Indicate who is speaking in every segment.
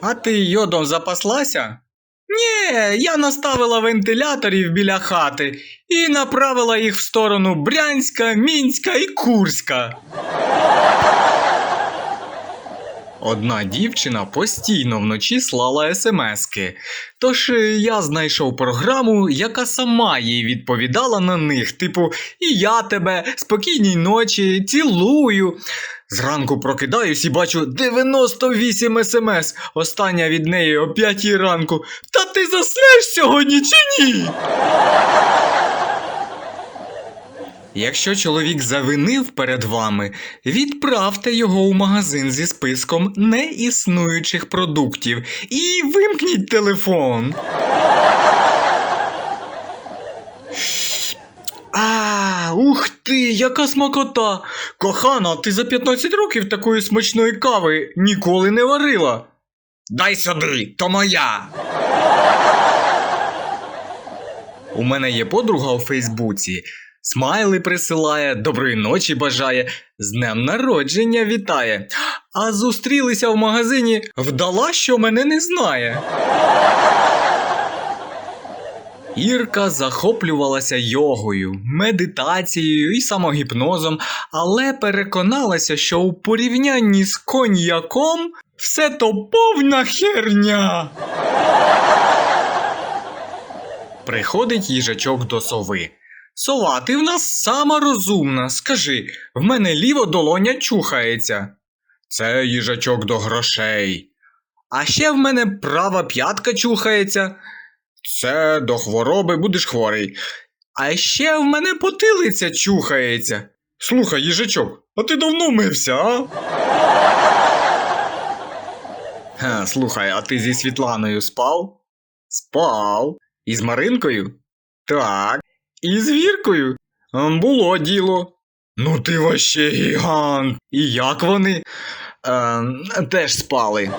Speaker 1: А ти йодом запаслася? Ні, я наставила вентиляторів біля хати і направила їх в сторону Брянська, Мінська і Курська. Одна дівчина постійно вночі слала смски. Тож е, я знайшов програму, яка сама їй відповідала на них, типу, і я тебе, спокійній ночі, цілую. Зранку прокидаюсь і бачу 98 смс. Остання від неї о 5 ранку. Та ти заснеш сьогодні чи ні? Якщо чоловік завинив перед вами, відправте його у магазин зі списком неіснуючих продуктів і вимкніть телефон. А, ух ти, яка смакота! Кохана, ти за 15 років такої смачної кави ніколи не варила. Дай сюди, то моя. У мене є подруга у Фейсбуці. Смайли присилає, доброї ночі бажає, з днем народження вітає. А зустрілися в магазині, вдала, що мене не знає. Ірка захоплювалася йогою, медитацією і самогіпнозом, але переконалася, що у порівнянні з коньяком все то повна херня. Приходить їжачок до сови. Сова, ти в нас сама розумна. Скажи, в мене ліво долоня чухається. Це їжачок до грошей. А ще в мене права п'ятка чухається. Це до хвороби будеш хворий. А ще в мене потилиця чухається. Слухай, їжачок, а ти давно мився, а? Ха, слухай, а ти зі Світланою спав? Спав. І з Маринкою? Так. І з Віркою? Було діло. Ну ти ваще гігант. І як вони? Ем, теж спали.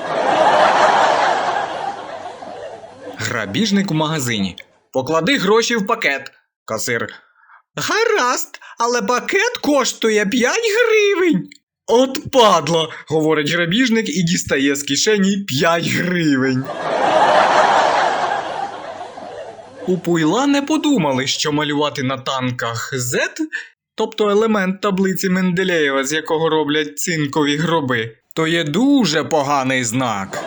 Speaker 1: Грабіжник у магазині. Поклади гроші в пакет. Касир. Гаразд, але пакет коштує 5 гривень. От падла, говорить грабіжник і дістає з кишені 5 гривень. У Пуйла не подумали, що малювати на танках Z, тобто елемент таблиці Менделєєва, з якого роблять цинкові гроби, то є дуже поганий знак.